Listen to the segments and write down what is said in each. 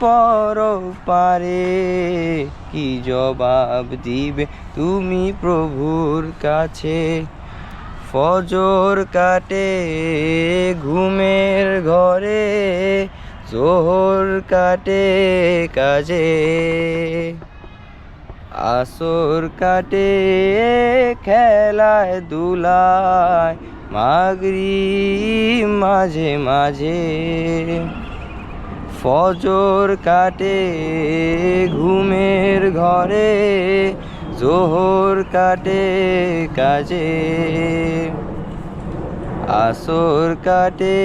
পর পারে কি জবাব দিবে তুমি প্রভুর কাছে? ফজর কাটে ঘুমের ঘরে, জোহর কাটে কাজে। আসর কাটে খেলায় দুলায় মাগরি মাঝে মাঝে। ফজর কাটে ঘুমের ঘরে, জোহর কাটে কাজে। আসর কাটে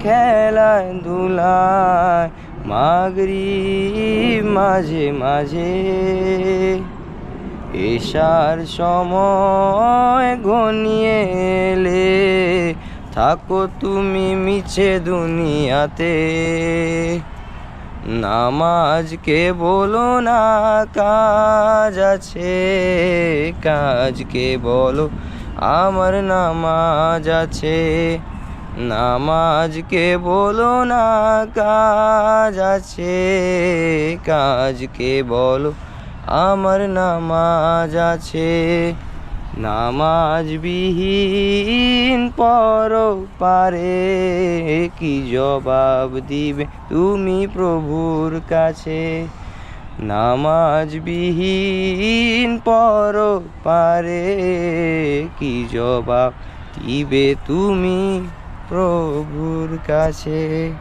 খেলায় দুলায় মাগরি মাঝে মাঝে। এশার সময় ঘনিয়ে এলে থাকো তুমি মিছে দুনিয়াতে। নামাজকে বলো না, কাজ আছে কাজকে বলো, আমার নামাজ আছে। নামাজকে বলো না, কাজ আছে কাজকে বলো, আমার নামাজ আছে। নামাজ বিহীন পর পারে কি জবাব দিবে তুমি প্রভুর কাছে? নামাজ বিহীন পর পারে কি জবাব দিবে তুমি প্রভুর কাছে?